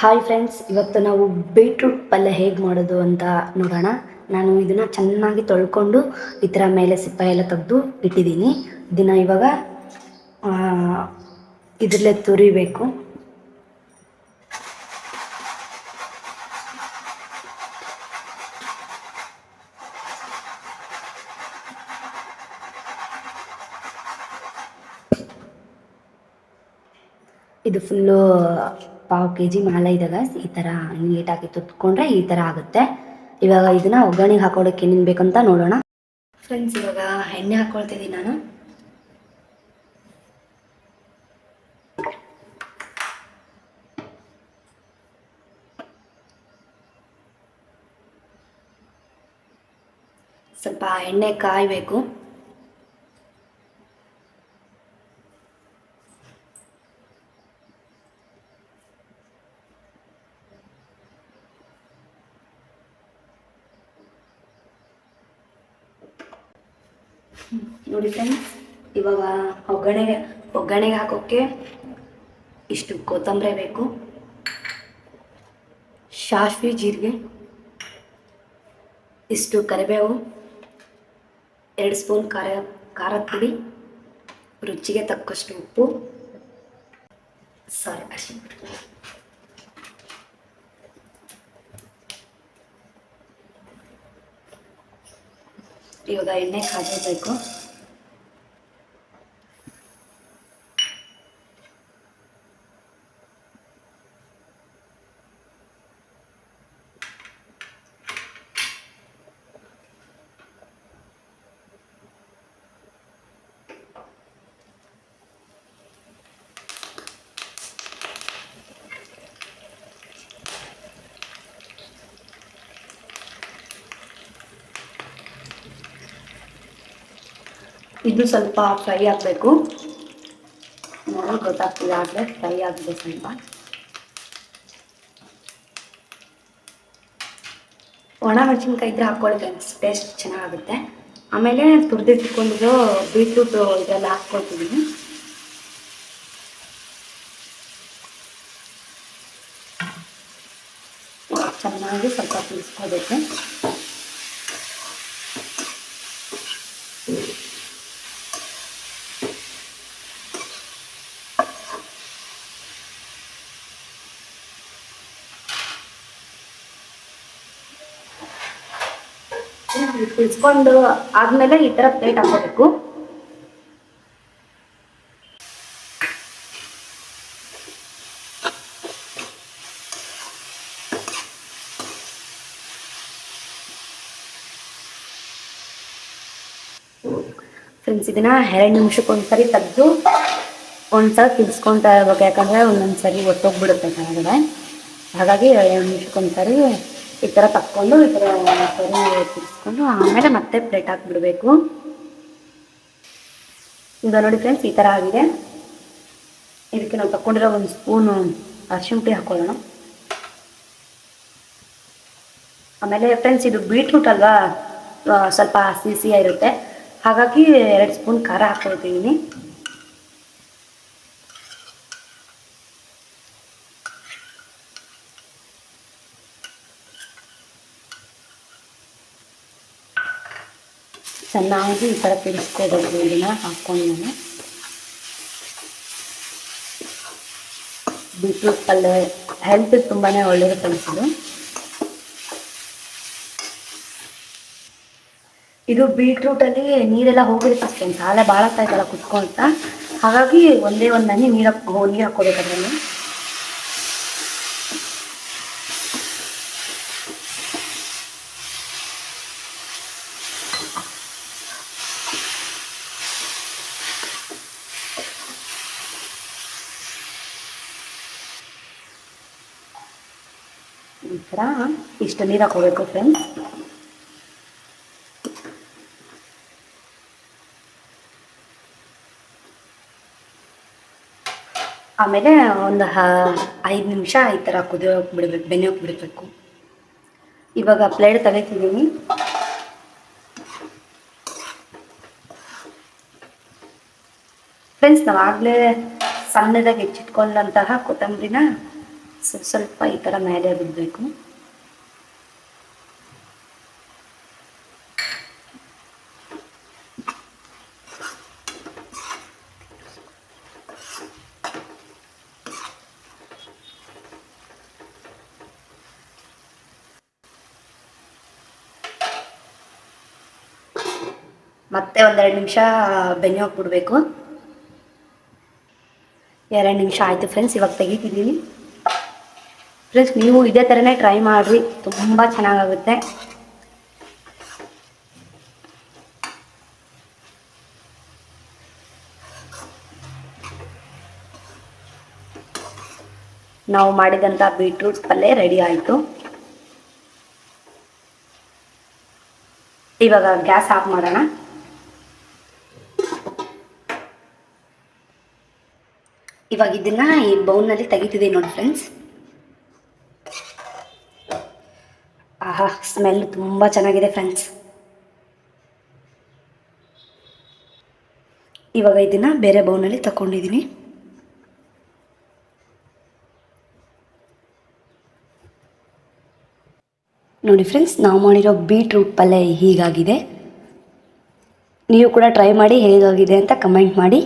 Hi friends ಇವತ್ತು ನಾವು beetroot ಪಲ್ಯ ಹೇಗೆ ಮಾಡೋದು ಅಂತ ನೋಡೋಣ. ನಾನು ಇದನ್ನು ಚೆನ್ನಾಗಿ ತೊಳ್ಕೊಂಡು ಈ ಥರ ಮೇಲೆ ಸಿಪ್ಪೆ ಎಲ್ಲ ತೆಗೆದು ಇಟ್ಟಿದ್ದೀನಿ. ದಿನ ಇವಾಗ ಇದರಲ್ಲೇ ತುರಿಬೇಕು. ಇದು ಫುಲ್ಲು ಪಾವು ಕೆ ಜಿ ಮಾಲ ಇದ್ದಾಗ ಈ ಥರ ನೀಟಾಗಿ ತುತ್ಕೊಂಡ್ರೆ ಈ ಥರ ಆಗುತ್ತೆ. ಇವಾಗ ಇದನ್ನ ಒಗ್ಗರಣೆಗೆ ಹಾಕೊಳಕ್ಕೆ ಏನೇನು ಬೇಕಂತ ನೋಡೋಣ. ಫ್ರೆಂಡ್ಸ್ ಇವಾಗ ಎಣ್ಣೆ ಹಾಕೊಳ್ತಿದ್ದೀನಿ ನಾನು. ಸ್ವಲ್ಪ ಎಣ್ಣೆ ಕಾಯಬೇಕು. ನೋಡಿ ಫ್ರೆಂಡ್ಸ್ ಇವಾಗ ಒಗ್ಗರಣೆಗೆ ಒಗ್ಗರಣೆಗೆ ಹಾಕೋಕ್ಕೆ ಇಷ್ಟು ಕೊತ್ತಂಬರಿ ಬೇಕು. ಸಾಸ್ವಿ ಜೀರಿಗೆ, ಇಷ್ಟು ಕರಿಬೇವು, ಎರಡು ಸ್ಪೂನ್ ಖಾರ, ಖಾರದ ಪುಡಿ, ರುಚಿಗೆ ತಕ್ಕಷ್ಟು ಉಪ್ಪು. ಸಾರಿ ಅರಿಶಿನ ಇವಾಗ ಎಣ್ಣೆ ಕಾದಿರಬೇಕು ಇದು ಸ್ವಲ್ಪ ಫ್ರೈ ಆಗಬೇಕು. ನೋಡಿ ಗೊತ್ತಾಗ್ತಿದೆ ಆಗಲೇ ಫ್ರೈ ಆಗಿದೆ ಸ್ವಲ್ಪ. ಒಣ ಮೆಣಸಿನ್ಕಾಯಿ ಇದ್ರೆ ಹಾಕ್ಕೊಳ್ಳಿ ಫ್ರೆಂಡ್ಸ್ ಟೇಸ್ಟ್ ಚೆನ್ನಾಗುತ್ತೆ ಆಮೇಲೆ ತುರಿದಿಟ್ಕೊಂಡಿರೋ ಬೀಟ್ರೂಟ್ ಇದೆಲ್ಲ ಹಾಕ್ಕೊಳ್ತಿದ್ದೀನಿ ಚೆನ್ನಾಗಿ ಸ್ವಲ್ಪ ತಿರ್ಸ್ಕೋಬೇಕು ಕುದಿಸ್ಕೊಂಡು ಆದ್ಮೇಲೆ ಈ ತರ ಪ್ಲೇಟ್ ಹಾಕೋಬೇಕು ಫ್ರೆಂಡ್ಸ್ ಇದನ್ನ ಎರಡು ನಿಮಿಷಕ್ಕೊಂದ್ಸರಿ ತೆಗೆದು ಒಂದ್ಸಲ ತಿರ್ಸ್ಕೊಂತ ಇರ್ಬೇಕು. ಯಾಕಂದ್ರೆ ಒಂದೊಂದ್ಸರಿ ಒಟ್ಟೋಗ್ಬಿಡುತ್ತೆ ಕೆಳಗಡೆ. ಹಾಗಾಗಿ ಎರಡು ನಿಮಿಷಕ್ಕೆ ಒಂದ್ಸರಿ ಈ ಥರ ತಕ್ಕೊಂಡು ಈ ಥರ ಸರಿ ತಿರ್ಸ್ಕೊಂಡು ಆಮೇಲೆ ಮತ್ತೆ ಪ್ಲೇಟ್ ಹಾಕ್ಬಿಡ್ಬೇಕು. ಈಗ ನೋಡಿ ಫ್ರೆಂಡ್ಸ್ ಈ ಥರ ಆಗಿದೆ. ಇದಕ್ಕೆ ನಾವು ತಕ್ಕೊಂಡಿರೋ ಒಂದು ಸ್ಪೂನು ಅರಿಶಿನ ಪುಡಿ ಹಾಕೊಳ್ಳೋಣ. ಆಮೇಲೆ ಫ್ರೆಂಡ್ಸ್ ಇದು ಬೀಟ್ರೂಟ್ ಅಲ್ವಾ? ಸ್ವಲ್ಪ ಹಸಿ ಇರುತ್ತೆ ಹಾಗಾಗಿ ಎರಡು ಸ್ಪೂನ್ ಖಾರ ಹಾಕ್ಕೊಳ್ತಿದ್ದೀನಿ ಚೆನ್ನಾಗಿ ಈ ಥರ ತಿರ್ಸ್ಕೋಬೇಕು ಇದನ್ನು ಹಾಕ್ಕೊಂಡು ನಾನು. ಬೀಟ್ರೂಟ್ ಪಲ್ಯ ಹೆಲ್ತ್ ತುಂಬಾ ಒಳ್ಳೆಯದು ಕಲಿಸಿದ್ರು ಇದು ಬೀಟ್ರೂಟಲ್ಲಿ ನೀರೆಲ್ಲ ಹೋಗಿರುತ್ತೆ ಫ್ರೆಂಡ್ಸ್ ಹಾಲೆ ಭಾಳ ಇದ್ದಲ್ಲ ಕುತ್ಕೊಳ್ತಾ ಹಾಗಾಗಿ ಒಂದೇ ಒಂದು ಹನಿ ನೀರು ನೀರು ಹಾಕ್ಕೋಬೇಕು ಅದರಲ್ಲಿ. ಈ ಇಷ್ಟು ನೀರು ಹಾಕೋಬೇಕು ಫ್ರೆಂಡ್ಸ್ ಆಮೇಲೆ ಒಂದು ಐದು ನಿಮಿಷ ಈ ಥರ ಕುದಿಯೋಕೆ ಬಿಡಬೇಕು ಬೆನೆಯೋಕೆ ಬಿಡಬೇಕು ಇವಾಗ ಪ್ಲೇಟ್ ತೆಗಿತಿದ್ದೀನಿ. ಫ್ರೆಂಡ್ಸ್ ನಾವು ಆಗಲೇ ಸಣ್ಣದಾಗಿ ಹೆಚ್ಚಿಟ್ಕೊಂಡಂತಹ ಕೊತ್ತಂಬರಿನ ಸ್ವಲ್ಪ ಈ ಥರ ಮೇಲೆ ಬಿಡಬೇಕು. ಮತ್ತೆ ಒಂದೆರಡು ನಿಮಿಷ ಬೆನ್ನು ಹೋಗ್ಬಿಡ್ಬೇಕು ಎರಡು ನಿಮಿಷ ಆಯಿತು ಫ್ರೆಂಡ್ಸ್ ಇವಾಗ ತೆಗಿತಿದ್ದೀನಿ. ಫ್ರೆಂಡ್ಸ್ ನೀವು ಇದೇ ಥರನೇ ಟ್ರೈ ಮಾಡಿರಿ. ತುಂಬ ಚೆನ್ನಾಗಾಗುತ್ತೆ. ನಾವು ಮಾಡಿದಂಥ ಬೀಟ್ರೂಟ್ ಪಲ್ಯ ರೆಡಿ ಆಯಿತು. ಇವಾಗ ಗ್ಯಾಸ್ ಆಫ್ ಮಾಡೋಣ. ಇವಾಗ ಇದನ್ನ ಈ ಬೌಲ್ನಲ್ಲಿ ತೆಗಿತಿದ್ದೀನಿ ನೋಡಿ ಫ್ರೆಂಡ್ಸ್ ಆಹಾ ಸ್ಮೆಲ್ ತುಂಬ ಚೆನ್ನಾಗಿದೆ ಫ್ರೆಂಡ್ಸ್ ಇವಾಗ ಇದನ್ನ ಬೇರೆ ಬೌನಲ್ಲಿ ತಗೊಂಡಿದ್ದೀನಿ ನೋಡಿ ಫ್ರೆಂಡ್ಸ್ ನಾವು ಮಾಡಿರೋ ಬೀಟ್ರೂಟ್ ಪಲ್ಯ ಹೀಗಾಗಿದೆ. ನೀವು ಕೂಡ ಟ್ರೈ ಮಾಡಿ, ಹೇಗಾಗಿದೆ ಅಂತ ಕಮೆಂಟ್ ಮಾಡಿ.